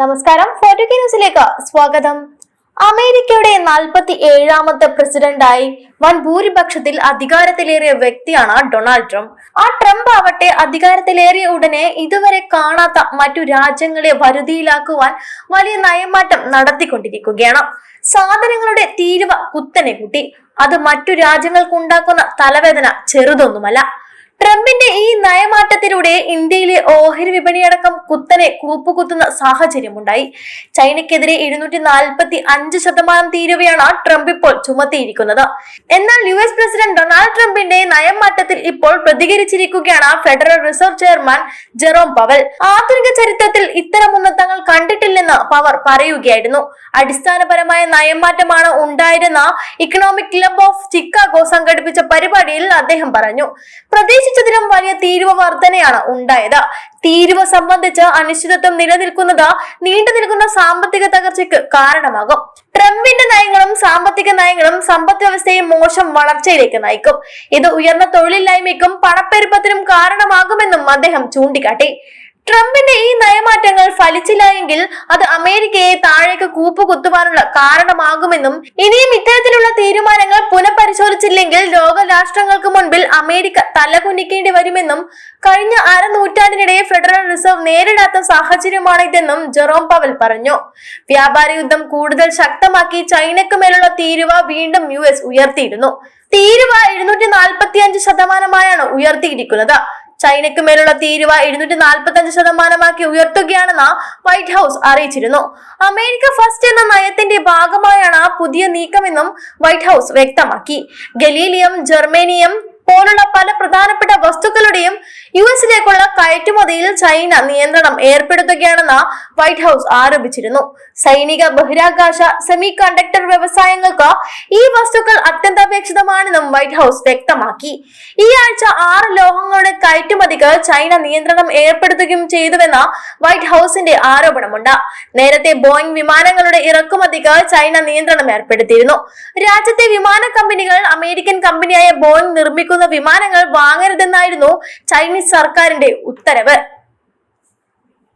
നമസ്കാരം. ഫോർട്ടു ന്യൂസിലേക്ക് സ്വാഗതം. അമേരിക്കയുടെ നാൽപ്പത്തി ഏഴാമത്തെ പ്രസിഡന്റായി വൻ ഭൂരിപക്ഷത്തിൽ അധികാരത്തിലേറിയ വ്യക്തിയാണ് ഡൊണാൾഡ് ട്രംപ്. ആ ട്രംപ് ആവട്ടെ അധികാരത്തിലേറിയ ഉടനെ ഇതുവരെ കാണാത്ത മറ്റു രാജ്യങ്ങളെ വരുതിയിലാക്കുവാൻ വലിയ നയമാറ്റം നടത്തിക്കൊണ്ടിരിക്കുകയാണ്. സാധനങ്ങളുടെ തീരുവ കുത്തനെ കൂട്ടി. അത് മറ്റു രാജ്യങ്ങൾക്കുണ്ടാക്കുന്ന തലവേദന ചെറുതൊന്നുമല്ല. ട്രംപിന്റെ ഈ നയമാറ്റത്തിലൂടെ ഇന്ത്യയിലെ ഓഹരി വിപണിയടക്കം കുത്തനെ കൂപ്പുകുത്തുന്ന സാഹചര്യമുണ്ടായി. ചൈനയ്ക്കെതിരെ എഴുന്നൂറ്റി നാൽപ്പത്തി അഞ്ച് ശതമാനം തീരുവയാണ് ട്രംപ് ഇപ്പോൾ ചുമത്തിയിരിക്കുന്നത്. എന്നാൽ യു എസ് പ്രസിഡന്റ് ഡൊണാൾഡ് ട്രംപിന്റെ നയമാറ്റത്തിൽ ഇപ്പോൾ പ്രതികരിച്ചിരിക്കുകയാണ് federal reserve chairman Jerome Powell. ആധുനിക ചരിത്രത്തിൽ ഇത്തരം ഉന്നതങ്ങൾ കണ്ടിട്ടില്ലെന്ന് പവർ പറയുകയായിരുന്നു. അടിസ്ഥാനപരമായ നയംമാറ്റമാണ് ഉണ്ടായിരുന്ന ഇക്കണോമിക് ക്ലബ് ഓഫ് ചിക്കാഗോ സംഘടിപ്പിച്ച പരിപാടിയിൽ അദ്ദേഹം പറഞ്ഞു. പ്രതീക്ഷിച്ചതിലും വലിയ തീരുവ വർധനയാണ് ഉണ്ടായത്. തീരുവ സംബന്ധിച്ച് അനിശ്ചിതത്വം നിലനിൽക്കുന്നത് നീണ്ടു നിൽക്കുന്ന സാമ്പത്തിക തകർച്ചയ്ക്ക് കാരണമാകും. ട്രംപിന്റെ നയങ്ങളും സാമ്പത്തിക നയങ്ങളും സമ്പദ് വ്യവസ്ഥയെ മോശം വളർച്ചയിലേക്ക് നയിക്കും. ഇത് ഉയർന്ന തൊഴിലില്ലായ്മയ്ക്കും പണപ്പെരുപ്പത്തിനും കാരണമാകുമെന്നും അദ്ദേഹം ചൂണ്ടിക്കാട്ടി. ട്രംപിന്റെ ഈ നയമാറ്റങ്ങൾ ഫലിച്ചില്ല എങ്കിൽ അത് അമേരിക്കയെ താഴേക്ക് കൂപ്പുകുത്തുവാനുള്ള കാരണമാകുമെന്നും ഇനിയും ഇത്തരത്തിലുള്ള തീരുമാനങ്ങൾ പുനഃപരിശോധിച്ചില്ലെങ്കിൽ ലോകരാഷ്ട്രങ്ങൾക്ക് മുൻപിൽ അമേരിക്ക തലകുനിക്കേണ്ടി വരുമെന്നും കഴിഞ്ഞ അരനൂറ്റാണ്ടിനിടെ ഫെഡറൽ റിസർവ് നേരിടാത്ത സാഹചര്യമാണ് ഇതെന്നും ജെറോം പവൽ പറഞ്ഞു. വ്യാപാര യുദ്ധം കൂടുതൽ ശക്തമാക്കി ചൈനയ്ക്ക് മേലുള്ള തീരുവ വീണ്ടും യു എസ് ഉയർത്തിയിരുന്നു. തീരുവ എഴുന്നൂറ്റി നാൽപ്പത്തി അഞ്ച് ശതമാനമായാണ് ഉയർത്തിയിരിക്കുന്നത്. ചൈനയ്ക്ക് മേലുള്ള തീരുവ എഴുന്നൂറ്റി നാൽപ്പത്തി അഞ്ച് ശതമാനമാക്കി ഉയർത്തുകയാണെന്ന് വൈറ്റ് ഹൗസ് അറിയിച്ചിരുന്നു. അമേരിക്ക ഫസ്റ്റ് എന്ന നയത്തിന്റെ ഭാഗമായാണ് പുതിയ നീക്കമെന്നും വൈറ്റ് ഹൗസ് വ്യക്തമാക്കി. ഗലീലിയം ജർമേനിയം പോലുള്ള പല പ്രധാനപ്പെട്ട വസ്തുക്കളുടെയും യു എസിലേക്കുള്ള കയറ്റുമതിയിൽ ചൈന നിയന്ത്രണം ഏർപ്പെടുത്തുകയാണെന്ന് വൈറ്റ് ഹൗസ് ആരോപിച്ചിരുന്നു. സൈനിക ബഹിരാകാശ സെമി കണ്ടക്ടർ വ്യവസായങ്ങൾക്ക് ഈ വസ്തുക്കൾ അത്യന്താപേക്ഷിതമാണെന്നും വൈറ്റ് ഹൗസ് വ്യക്തമാക്കി. ഈ ആഴ്ച ആറ് ലോഹങ്ങളുടെ കയറ്റുമതിക്ക് ചൈന നിയന്ത്രണം ഏർപ്പെടുത്തുകയും ചെയ്തുവെന്ന വൈറ്റ് ഹൗസിന്റെ ആരോപണമുണ്ട്. നേരത്തെ ബോയിങ് വിമാനങ്ങളുടെ ഇറക്കുമതിക്ക് ചൈന നിയന്ത്രണം ഏർപ്പെടുത്തിയിരുന്നു. രാജ്യത്തെ വിമാന കമ്പനികൾ അമേരിക്കൻ കമ്പനിയായ ബോയിങ് നിർമ്മിക്കുന്ന വിമാനങ്ങൾ വാങ്ങരുതെന്നായിരുന്നു ചൈനീസ് സർക്കാരിന്റെ ഉത്തരവ്.